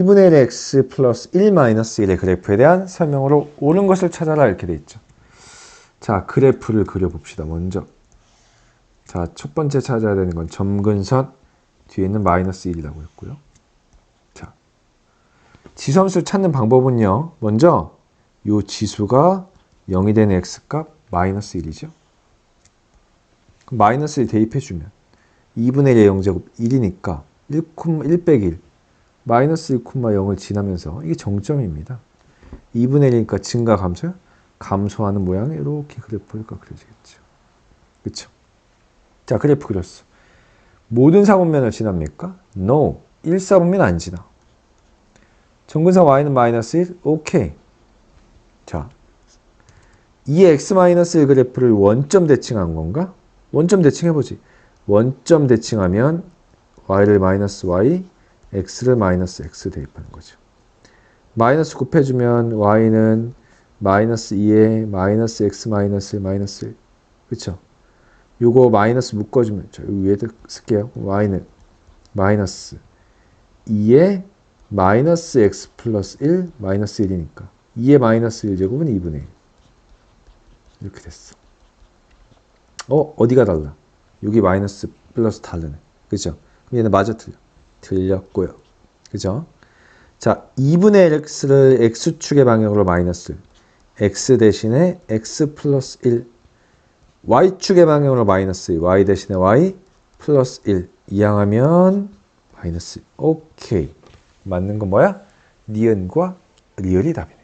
2분의 1 x 플러스 1 마이너스 1의 그래프에 대한 설명으로 옳은 것을 찾아라 이렇게 돼 있죠. 자, 그래프를 그려봅시다. 먼저. 자, 첫 번째 찾아야 되는 건 점근선 뒤에 있는 마이너스 1이라고 했고요. 자, 지점수 찾는 방법은요. 먼저 요 지수가 0이 되는 x값 마이너스 1이죠. 그럼 마이너스 1 대입해주면 2분의 1의 0제곱 1이니까 1, 1 빼기 1 마이너스 1,0을 지나면서 이게 정점입니다. 2분의 1이니까 증가 감소 감소하는 모양의 이렇게 그래프가 그려지겠죠. 그렇죠? 자, 그래프 그렸어. 모든 4분면을 지납니까? No. 1, 4분면 안 지나. 정근사 y는 마이너스 1? 오케이. 자, 이 x-1 그래프를 원점 대칭한 건가? 원점 대칭 해보지. 원점 대칭하면 y를 마이너스 y, x를 마이너스 x 대입하는 거죠. 마이너스 곱해주면 y는 마이너스 2에 마이너스 x 마이너스 1 마이너스 1 그쵸? 요거 마이너스 묶어주면 저 위에다 쓸게요. y는 마이너스 2에 마이너스 x 플러스 1 마이너스 1이니까 2의 마이너스 1제곱은 2분의 1 이렇게 됐어. 어? 어디가 달라? 여기 마이너스 플러스 다르네. 그죠? 그럼 얘는 맞아 틀려. 틀렸고요. 그죠? 자, 2분의 1x를 x축의 방향으로 마이너스 x 대신에 x 플러스 1 y축의 방향으로 마이너스 y 대신에 y 플러스 1 이항하면 마이너스 오케이 맞는 건 뭐야? 니은과 리을이 답이네.